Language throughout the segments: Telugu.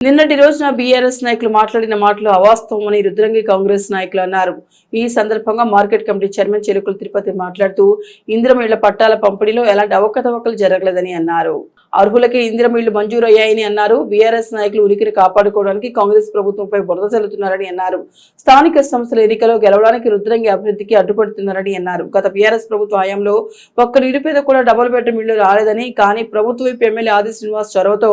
నిన్నటి రోజున బీఆర్ఎస్ నాయకులు మాట్లాడిన మాటలు అవాస్తవమని రుద్రంగి కాంగ్రెస్ నాయకులు అన్నారు. ఈ సందర్భంగా market committee chairman Chelukula Tirupati మాట్లాడుతూ ఇంద్రమిళ్ళ పట్టాల పంపిణీలో ఎలాంటి అవకతవకలు జరగలేదని అన్నారు. అర్హులకి ఇంద్రమిళ్ళు మంజూరు అయ్యాయని అన్నారు. బీఆర్ఎస్ నాయకులు ఉనికిని కాపాడుకోవడానికి కాంగ్రెస్ ప్రభుత్వంపై బురద చల్లుతున్నారని అన్నారు. స్థానిక సంస్థల ఎన్నికలో గెలవడానికి రుద్రంగి అభివృద్ధికి అడ్డుపడుతున్నారని అన్నారు. గత బీఆర్ఎస్ ప్రభుత్వ హయాంలో ఒక్క నిరుపేద కూడా డబుల్ బెడ్రూమ్ ఇళ్ళు రాలేదని కానీ ప్రభుత్వ వైపు ఎమ్మెల్యే ఆది శ్రీనివాస్ చొరవతో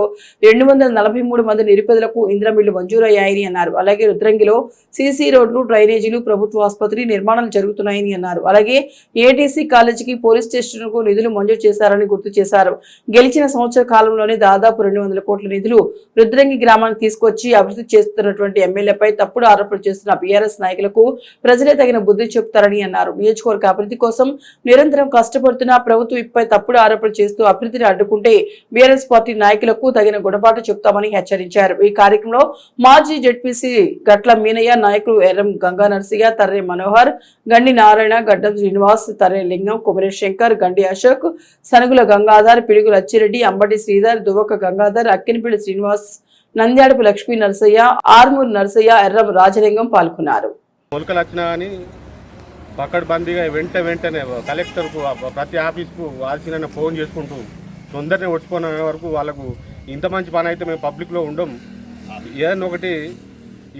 రెండు వందల నలభై మూడు మంది నిరుపేదలకు ఇంద్రమిళ్ళు మంజూరయ్యాయని అన్నారు. అలాగే రుద్రంగిలో సీసీ రోడ్లు డ్రైనేజీలు ప్రభుత్వ ఆసుపత్రి నిర్మాణాలు జరుగుతున్నాయని అన్నారు. అలాగే ఏటీసీ కాలేజీకి పోలీస్ స్టేషన్కు నిధులు మంజూరు చేశారని గుర్తు చేశారు. గెలిచిన సంవత్సర కాలంలోనే దాదాపు రెండు వందల కోట్ల నిధులు రుద్రంగి గ్రామానికి తీసుకొచ్చి అభివృద్ధి చేస్తున్నటువంటి ఎమ్మెల్యేపై తప్పుడు ఆరోపణలు చేస్తున్న బీఆర్ఎస్ నాయకులకు ప్రజలే తగిన బుద్ధి చెబుతారని అన్నారు. నియోజకవర్గ అభివృద్ధి కోసం నిరంతరం కష్టపడుతున్న ప్రభుత్వం ఇప్పై తప్పుడు ఆరోపణలు చేస్తూ అభివృద్ధిని అడ్డుకుంటే బీఆర్ఎస్ పార్టీ నాయకులకు తగిన గుణపాఠం చెప్తామని హెచ్చరించారు. ఈ కార్యక్రమంలో మాజీ జడ్పీసీ గట్ల మీనయ్య నాయకులు ఎర్రం గంగా నర్సయ్య తర్రే మనోహర్ గండి నారాయణ గడ్డం శ్రీనివాస్ తర్రే లింగం కుమరేష్ శంకర్ గండి అశోక్ సనుగుల గంగాధర్ పిడుగుల అచ్చిరెడ్డి అంబటి శ్రీధర్ దువ్వక గంగాధర్ అక్కినపల్లి శ్రీనివాస్ నంద్యాడపు లక్ష్మీ నరసయ్య ఆర్మూర్ నరసయ్య ఎర్రం రాజలింగం పాల్గొన్నారు పకడ్బందీగా వెంట వెంటనే కలెక్టర్కు ప్రతి ఆఫీస్కు వాల్సిన ఫోన్ చేసుకుంటూ తొందరనే వచ్చిపోయిన వరకు వాళ్ళకు ఇంత మంచి పని అయితే మేము పబ్లిక్లో ఉండం ఏదన్నా ఒకటి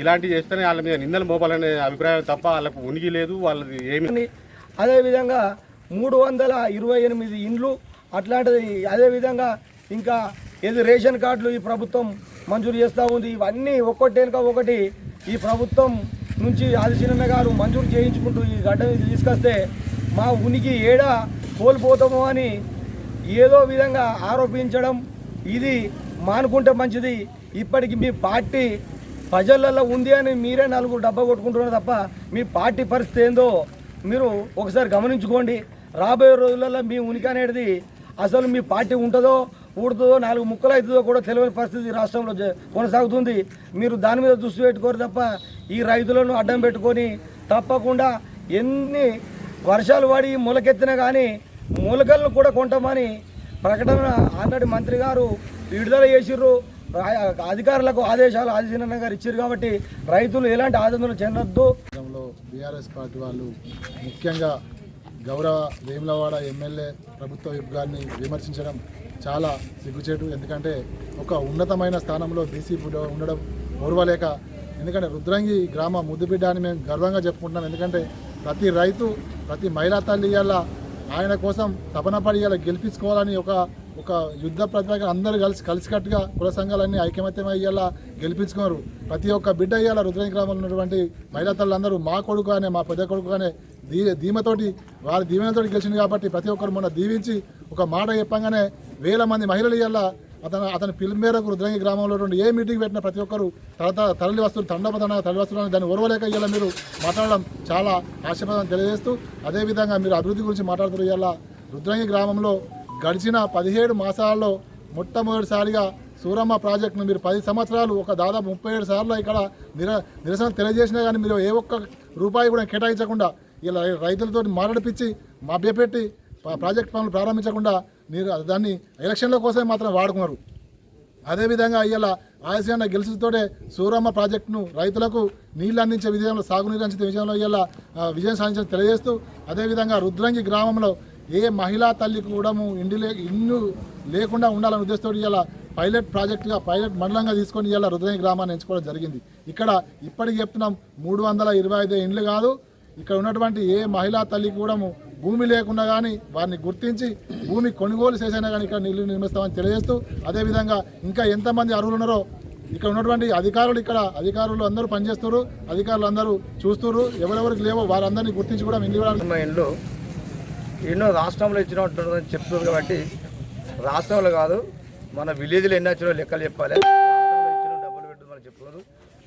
ఇలాంటివి చేస్తేనే వాళ్ళ మీద నిందలు మోపాలనే అభిప్రాయం తప్ప వాళ్ళకు ఉనికి లేదు వాళ్ళది ఏమి. అదేవిధంగా మూడు వందల ఇరవై ఎనిమిది ఇండ్లు అట్లాంటిది అదేవిధంగా ఇంకా ఏది రేషన్ కార్డులు ఈ ప్రభుత్వం మంజూరు చేస్తూ ఉంది ఇవన్నీ ఒక్కటి వెనుక ఒకటి ఈ ప్రభుత్వం నుంచి ఆదిశీనమ్మ గారు మంజూరు చేయించుకుంటూ ఈ గడ్డ తీసుకొస్తే మా ఉనికి ఏడా కోల్పోతామో అని ఏదో విధంగా ఆరోపించడం ఇది మానుకుంటే మంచిది. ఇప్పటికి మీ పార్టీ ప్రజలలో ఉంది అని మీరే నలుగురు డబ్బా కొట్టుకుంటున్నారు తప్ప మీ పార్టీ పరిస్థితి ఏందో మీరు ఒకసారి గమనించుకోండి. రాబోయే రోజులలో మీ ఉనికి అనేది అసలు మీ పార్టీ ఉంటుందో ఊడుతుందో నాలుగు ముక్కలు అవుతుందో కూడా తెలియని పరిస్థితి రాష్ట్రంలో కొనసాగుతుంది. మీరు దాని మీద దృష్టి పెట్టుకోరు తప్ప ఈ రైతులను అడ్డం పెట్టుకొని తప్పకుండా ఎన్ని వర్షాలు పడి మొలకెత్తినా కానీ మూలకలను కూడా కొంటామని ప్రకటన ఆల్రెడీ మంత్రి గారు విడుదల చేసిర్రు. అధికారులకు ఆదేశాలు ఆదిశీనన్న గారు ఇచ్చారు కాబట్టి రైతులు ఎలాంటి ఆందోళన చెందొద్దు. బీఆర్ఎస్ పార్టీ వాళ్ళు ముఖ్యంగా గౌరవ వేములవాడ ఎమ్మెల్యే ప్రభుత్వ విభాగాన్ని విమర్శించడం చాలా సిగ్గుచేటు. ఎందుకంటే ఒక ఉన్నతమైన స్థానంలో బీసీ ఉండడం ఓర్వలేక ఎందుకంటే రుద్రంగి గ్రామ ముద్దుబిడ్డ అని మేము గర్వంగా చెప్పుకుంటున్నాం. ఎందుకంటే ప్రతి రైతు ప్రతి మహిళా తల్లి ఆయన కోసం తపనపడి ఇలా గెలిపించుకోవాలని ఒక ఒక యుద్ధ ప్రతిభగా అందరూ కలిసి కలిసికట్టుగా కుల సంఘాలన్నీ ఐకమత్యం అయ్యేలా గెలిపించుకున్నారు ప్రతి ఒక్క బిడ్డ ఇవాళ రుద్రంగి గ్రామంలో ఉన్నటువంటి మహిళా తల్లందరూ మా కొడుకు అనే మా పెద్ద కొడుకు అనే దీ ధీమతోటి వారి దీవెనతోటి గెలిచింది కాబట్టి ప్రతి ఒక్కరు మొన్న దీవించి ఒక మాట చెప్పంగానే వేల మంది మహిళలు ఇవాళ అతను అతని పిలుపు మేరకు రుద్రంగి గ్రామంలో రెండు ఏ మీటింగ్ పెట్టినా ప్రతి ఒక్కరు తరత తరలి వస్తువులు తండపదన తరలి వస్తువులు దాన్ని ఓర్వలేక ఇవాళ మీరు మాట్లాడడం చాలా ఆశీర్వాదం తెలియజేస్తూ అదేవిధంగా మీరు అభివృద్ధి గురించి మాట్లాడుతూ ఇవాళ రుద్రంగి గ్రామంలో గడిచిన పదిహేడు మాసాల్లో మొట్టమొదటిసారిగా సూరమ్మ ప్రాజెక్టును మీరు పది సంవత్సరాలు ఒక దాదాపు ముప్పై ఏడు సార్లు ఇక్కడ నిర నిరసన తెలియజేసినా కానీ మీరు ఏ ఒక్క రూపాయి కూడా కేటాయించకుండా ఇలా రైతులతో మాట్లాడిపించి మభ్యపెట్టి ప్రాజెక్ట్ పనులు ప్రారంభించకుండా మీరు దాన్ని ఎలక్షన్ల కోసమే మాత్రం వాడుకున్నారు. అదేవిధంగా ఇలా ఆసియాన గెలిచితోటే సూరమ్మ ప్రాజెక్టును రైతులకు నీళ్ళు అందించే విజయంలో సాగునీరు అందించే విషయంలో ఇలా విజయం సాధించడం తెలియజేస్తూ అదేవిధంగా రుద్రంగి గ్రామంలో ఏ మహిళా తల్లి కూడా ఇండి లే ఇల్లు లేకుండా ఉండాలనే ఉద్దేశంతో ఇలా పైలట్ ప్రాజెక్టుగా పైలట్ మండలంగా తీసుకొని ఇలా రుద్రంగి గ్రామాన్ని ఎంచుకోవడం జరిగింది. ఇక్కడ ఇప్పటికి చెప్తున్నాం మూడు వందల ఇరవై ఐదు ఇండ్లు కాదు ఇక్కడ ఉన్నటువంటి ఏ మహిళా తల్లికి కూడా భూమి లేకుండా కానీ వారిని గుర్తించి భూమి కొనుగోలు చేసైనా కానీ ఇక్కడ నీళ్ళు నిర్మిస్తామని తెలియజేస్తూ అదేవిధంగా ఇంకా ఎంతమంది అర్హులు ఉన్నారో ఇక్కడ ఉన్నటువంటి అధికారులు ఇక్కడ అధికారులు అందరూ పనిచేస్తారు అధికారులు అందరూ చూస్తారు ఎవరెవరికి లేవో వారందరినీ గుర్తించి కూడా ఇల్లు ఎన్నో రాష్ట్రంలో ఇచ్చినట్టు చెప్తుంది కాబట్టి రాష్ట్రంలో కాదు మన విలేజ్లో ఎన్ని వచ్చినో లెక్కలు చెప్పాలి. డబ్బులు పెట్టు చెప్తున్నారు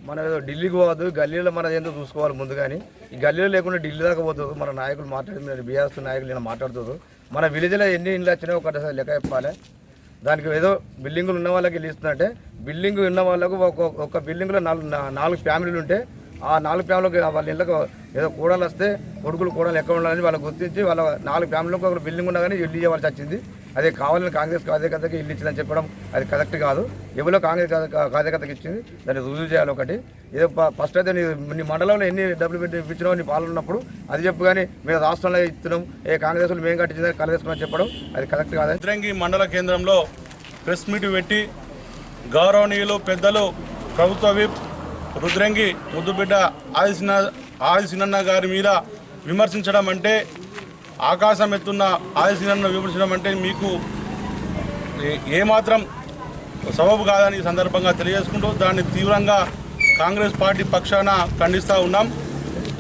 మన ఏదో ఢిల్లీకి పోవద్దు గల్లీలో మన ఏందో చూసుకోవాలి ముందు కానీ ఈ గల్లీలో లేకుండా ఢిల్లీ దాకా పోతుంది. మన నాయకులు మాట్లాడుతున్నారు బీఆర్ఎస్ నాయకులు నేను మాట్లాడుతుంది మన విలేజ్లో ఎన్ని ఇండ్లు వచ్చినాయో ఒకటేసారి లెక్క చెప్పాలి. దానికి ఏదో బిల్డింగులు ఉన్న వాళ్ళకి ఇల్లు ఇస్తుందంటే బిల్డింగ్ ఉన్న వాళ్ళకు ఒక బిల్డింగ్లో నాలుగు నాలుగు ఫ్యామిలీలు ఉంటే ఆ నాలుగు ఫ్యామిలీకి వాళ్ళ ఇళ్ళకు ఏదో కూడలు వస్తే కొడుకులు కూడలు ఎక్కడ ఉండాలని వాళ్ళు గుర్తించి వాళ్ళ నాలుగు ఫ్యామిలీకి ఒక బిల్డింగ్ ఉన్నా కానీ ఇల్లు ఇవ్వాల్సి వచ్చింది. అదే కావాలని కాంగ్రెస్ కార్యకర్తకి ఇల్లు ఇచ్చిందని చెప్పడం అది కరెక్ట్ కాదు. ఎవరో కాంగ్రెస్ కార్యకర్తకి ఇచ్చింది దాన్ని రుజువు చేయాలి ఒకటి. ఏదో ప- ఫస్ట్ అయితే నీ నీ మండలంలో ఎన్ని డబ్బులు పెట్టి ఇచ్చినావు నీ పాలన ఉన్నప్పుడు అది చెప్పు కానీ మేము రాష్ట్రంలో ఇస్తున్నాం ఏ కాంగ్రెస్ మేము కట్టించిందని కలగేసుకుని చెప్పడం అది కరెక్ట్ కాదు? రుద్రంగి మండల కేంద్రంలో ప్రెస్ మీట్ పెట్టి గౌరవనీయులు పెద్దలు ప్రభుత్వ విప్ రుద్రంగి ముద్దుబిడ్డ ఆదిసిన ఆదిసినన్న గారి మీద విమర్శించడం అంటే ఆకాశం ఎత్తున్న ఆదిసినన్న విమర్శించడం అంటే మీకు ఏమాత్రం సబబు కాదని ఈ సందర్భంగా తెలియజేసుకుంటూ దాన్ని తీవ్రంగా కాంగ్రెస్ పార్టీ పక్షాన ఖండిస్తూ ఉన్నాం.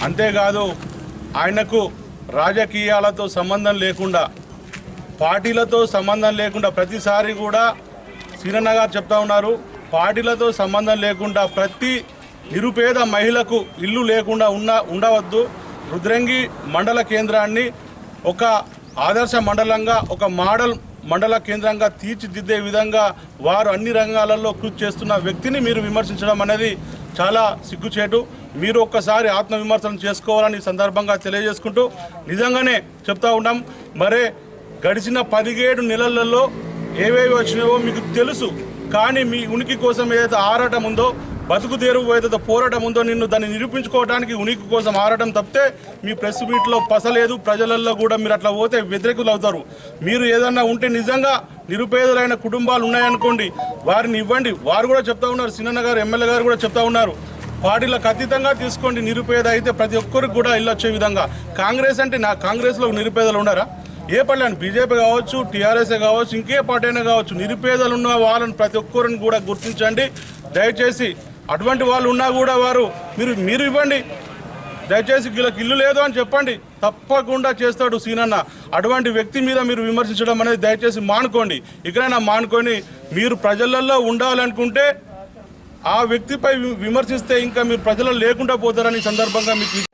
అంతేకాదు ఆయనకు రాజకీయాలతో సంబంధం లేకుండా పార్టీలతో సంబంధం లేకుండా ప్రతిసారి కూడా సీనన్న గారు చెప్తా ఉన్నారు. పార్టీలతో సంబంధం లేకుండా ప్రతి నిరుపేద మహిళకు ఇల్లు లేకుండా ఉన్న ఉండవద్దు. రుద్రంగి మండల కేంద్రాన్ని ఒక ఆదర్శ మండలంగా ఒక మోడల్ మండల కేంద్రంగా తీర్చిదిద్దే విధంగా వారు అన్ని రంగాలలో కృషి చేస్తున్న వ్యక్తిని మీరు విమర్శించడం అనేది చాలా సిగ్గుచేటు. మీరు ఒక్కసారి ఆత్మవిమర్శనం చేసుకోవాలని ఈ సందర్భంగా తెలియజేసుకుంటూ నిజంగానే చెప్తా ఉన్నాం. మరే గడిచిన పదిహేడు నెలలలో ఏవేవి వచ్చినాయో మీకు తెలుసు. కానీ మీ ఉనికి కోసం ఏదైతే ఆరాటం ఉందో బతుకు తెరువు ఏదైతే పోరాటం ఉందో నిన్ను దాన్ని నిరూపించుకోవడానికి ఉనికి కోసం ఆరాటం తప్పితే మీ ప్రెస్ మీట్లో పసలేదు ప్రజలలో కూడా మీరు అట్లా పోతే వ్యతిరేకులు అవుతారు మీరు ఏదన్నా ఉంటే నిజంగా నిరుపేదలైన కుటుంబాలు ఉన్నాయనుకోండి వారిని ఇవ్వండి. వారు కూడా చెప్తా ఉన్నారు సినన్న గారు ఎమ్మెల్యే గారు కూడా చెప్తా ఉన్నారు. పార్టీలకు అతీతంగా తీసుకోండి నిరుపేద అయితే ప్రతి ఒక్కరికి కూడా ఇల్లు వచ్చే విధంగా. కాంగ్రెస్ అంటే నా కాంగ్రెస్లో నిరుపేదలు ఉన్నారా? ఏ పార్టీ అని బీజేపీ కావచ్చు టీఆర్ఎస్ఏ కావచ్చు ఇంకే పార్టీ అయినా కావచ్చు నిరుపేదలు ఉన్న వాళ్ళని ప్రతి ఒక్కరిని కూడా గుర్తించండి. దయచేసి అటువంటి వాళ్ళు ఉన్నా కూడా వారు మీరు మీరు ఇవ్వండి. దయచేసి వీళ్ళకి ఇల్లు లేదు అని చెప్పండి. తప్పకుండా చేస్తాడు సీనన్న. అటువంటి వ్యక్తి మీద మీరు విమర్శించడం అనేది దయచేసి మానుకోండి. ఇక్కడైనా మానుకొని మీరు ప్రజలలో ఉండాలనుకుంటే ఆ వ్యక్తిపై విమర్శిస్తే ఇంకా మీరు ప్రజలు లేకుండా పోతారని సందర్భంగా మీకు